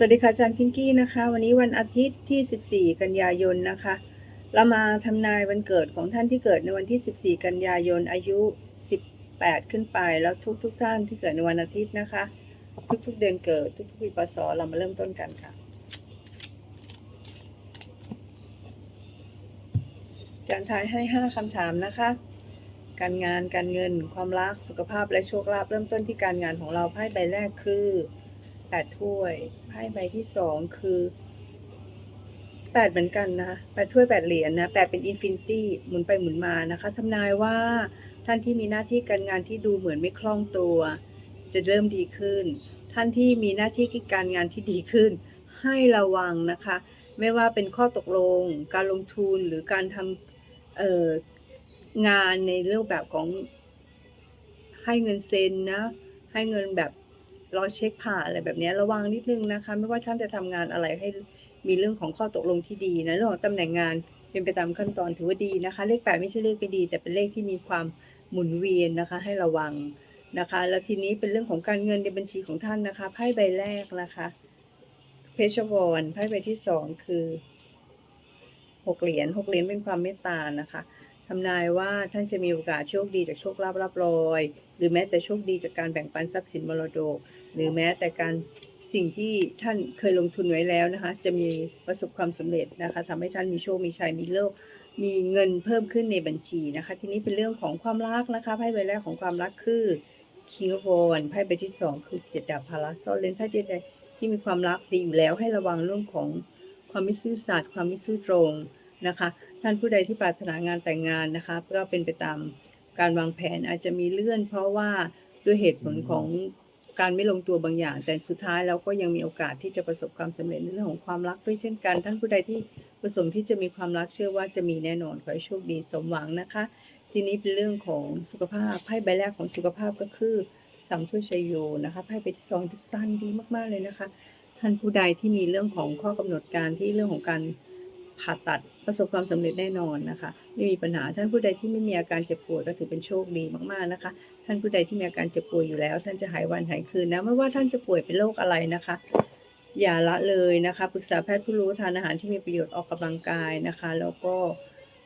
สวัสดีค่ะอาจารย์พิงกี้นะคะ วันนี้วันอาทิตย์ที่ 14 กันยายนนะคะ เรามาทำนายวันเกิดของท่านที่เกิดในวันที่ 14 กันยายนอายุ 18 ขึ้นไปแล้วทุกๆทท่านที่เกิดในวันอาทิตย์นะคะ ทุกๆเดือนเกิดทุกๆปีพศเรามาเริ่มต้นกันค่ะอาจารย์ทายให้ 5คำถามนะคะ การงานการเงินความรักสุขภาพและโชคลาภเริ่มต้นที่การงานของเราไพ่ใบแรกคือ แปดถ้วยไพ่ใบที่สองคือแปดเหมือนกันนะแปดถ้วยแปดเหรียญนะแปดเป็นอินฟินิตี้หมุนไปหมุนมานะคะทำนายว่าท่านที่มีหน้าที่การงานที่ดูเหมือนไม่คล่องตัว จะเริ่มดีขึ้น ท่านที่มีหน้าที่การงานที่ดีขึ้น ให้ระวังนะคะ ไม่ว่าเป็นข้อตกลง การลงทุนหรือการทำงานในรูปแบบของให้เงินเซ็นนะให้เงินแบบ รอเช็คผ่านอะไรแบบนี้ระวังนิดนึงนะคะ ไม่ว่าท่านจะทำงานอะไรให้มีเรื่องของข้อตกลงที่ดีนะเรื่องของตำแหน่งงานเป็นไปตามขั้นตอนถือว่าดีนะคะ เลขแปดไม่ใช่เลขไม่ดี แต่เป็นเลขที่มีความหมุนเวียนนะคะ ให้ระวังนะคะ แล้วทีนี้เป็นเรื่องของการเงินในบัญชีของท่านนะคะไพ่ใบแรกนะคะเพชรวรไพ่ใบที่สองคือหกเหรียญหกเหรียญเป็นความเมตตานะคะ ทำนายว่าท่านจะมีโอกาสโชคดีจากโชคลาภรับรอย หรือแม้แต่โชคดีจากการแบ่งปันทรัพย์สินมรดก หรือแม้แต่การสิ่งที่ท่านเคยลงทุนไว้แล้วนะคะ จะมีประสบความสำเร็จนะคะทำให้ท่านมีโชค มีชัย มีโลกมีเงินเพิ่มขึ้นในบัญชีนะคะ ทีนี้เป็นเรื่องของความรักนะคะไพ่ใบแรกของความรักคือ King of Wands ไพ่ใบที่สองคือเจ็ดดาบพาราโซเลนถ้าเจใดที่มีความรักดีอยู่แล้วให้ระวังเรื่องของความไม่ซื่อสัตย์ความไม่ซื่อตรงนะคะ ท่านผู้ใดที่ปรารถนางานแต่งงานนะคะก็เป็นไปตามการวางแผนอาจจะมีเลื่อน เพราะว่าด้วยเหตุผลของการไม่ลงตัวบางอย่าง แต่สุดท้ายเราก็ยังมีโอกาสที่จะประสบความสำเร็จในเรื่องของความรักด้วยเช่นกัน ท่านผู้ใดที่ประสงค์ที่จะมีความรักเชื่อว่าจะมีแน่นอนขอให้โชคดีสมหวังนะคะ ทีนี้เป็นเรื่องของสุขภาพไพ่ใบแรกของสุขภาพก็คือสามถ้วยชัยโยนะคะไพ่ใบที่สองที่สั้นดีมากๆเลยนะคะ ท่านผู้ใดที่มีเรื่องของข้อกำหนดการที่เรื่องของการ ผ่าตัดประสบความสำเร็จแน่นอนนะคะไม่มีปัญหาท่านผู้ใดที่ไม่มีอาการเจ็บปวยก็ถือเป็นโชคดีมากๆนะคะ ท่านผู้ใดที่มีอาการเจ็บป่วยอยู่แล้ว ท่านจะหายวันหายคืนนะไม่ว่าท่านจะป่วยเป็นโรคอะไรนะคะ อย่าละเลยนะคะปรึกษาแพทย์ผู้รู้ทานอาหารที่มีประโยชน์ออกกำลังกายนะคะ แล้วก็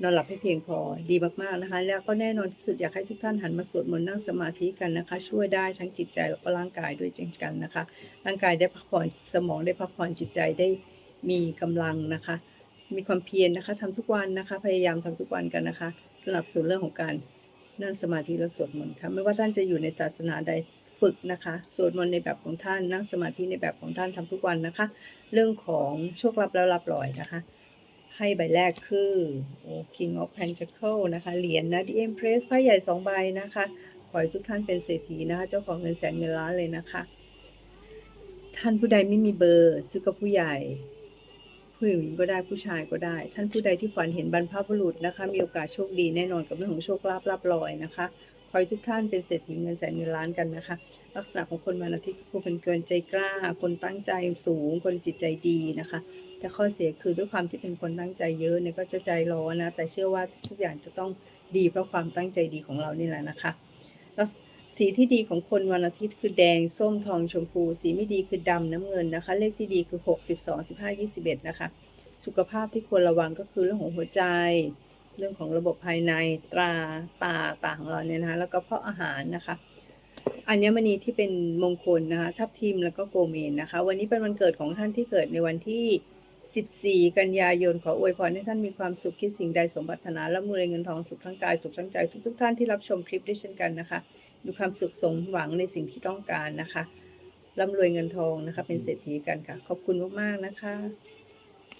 นอนหลับให้เพียงพอดีมากๆนะคะ แล้วก็แน่นอนที่สุดอยากให้ทุกท่านหันมาสวดมนต์นั่งสมาธิกันนะคะ ช่วยได้ทั้งจิตใจแล้วก็ร่างกายด้วยเช่นกันนะคะ ร่างกายได้พักผ่อนสมองได้พักผ่อนจิตใจได้มีกำลังนะคะ มีความเพียรนะคะทำทุกวันนะคะ พยายามทำทุกวันกันนะคะสนับสนุนเรื่องของการนั่งสมาธิและสวดมนต์ค่ะไม่ว่าท่านจะอยู่ในศาสนาใดฝึกนะคะสวดมนต์ในแบบของท่านนั่งสมาธิในแบบของท่านทำทุกวันนะคะ เรื่องของโชคลาภแล้วรับรอยนะคะให้ใบแรกคือ King of Pentacles นะคะเหรียญนะ The Empress ไพ่ใหญ่สองใบนะคะขอให้ทุกท่านเป็นเศรษฐีนะคะเจ้าของเงินแสนเงินล้านเลยนะคะ ท่านผู้ใดไม่มีเบอร์ซื้อกับผู้ใหญ่ ผู้หญิงก็ได้ผู้ชายก็ได้ ท่านผู้ใดที่ฝันเห็นบรรพบุรุษนะคะ มีโอกาสโชคดีแน่นอนกับเรื่องของโชคลาภลาบลอยนะคะขอให้ทุกท่านเป็นเศรษฐีเงินแสนเงินล้านกันนะคะ ลักษณะของคนวันอาทิตย์คือเป็นเกินใจกล้า คนตั้งใจสูง คนจิตใจดีนะคะ แต่ข้อเสียคือด้วยความที่เป็นคนตั้งใจเยอะเนี่ยก็จะใจร้อนนะ แต่เชื่อว่าทุกอย่างจะต้องดีเพราะความตั้งใจดีของเรานี่แหละนะคะ สีที่ดีของคนวันอาทิตย์คือแดง ส้มทองชมพู สีไม่ดีคือดำน้ำเงินนะคะ เลขที่ดีคือ 6 12 15 21 นะคะ สุขภาพที่ควรระวังก็คือเรื่องของหัวใจ เรื่องของระบบภายในตราตาตาของเราเนี่ยนะคะแล้วก็เพาะอาหารนะคะอัญมณีที่เป็นมงคลนะคะ ทับทิมแล้วก็โกเมนนะคะ วันนี้เป็นวันเกิดของท่านที่เกิดในวันที่ 14 กันยายน ขออวยพรให้ท่านมีความสุขคิดสิ่งใดสมบัตินาและมือเงินทองสุขทั้งกายสุขทั้งใจ ทุกๆท่านที่รับชมคลิปด้วยเช่นกันนะคะ มีความสุขสมหวังในสิ่งที่ต้องการนะคะร่ำรวยเงินทองนะคะ เป็นเศรษฐีกันค่ะ ขอบคุณมากๆนะคะ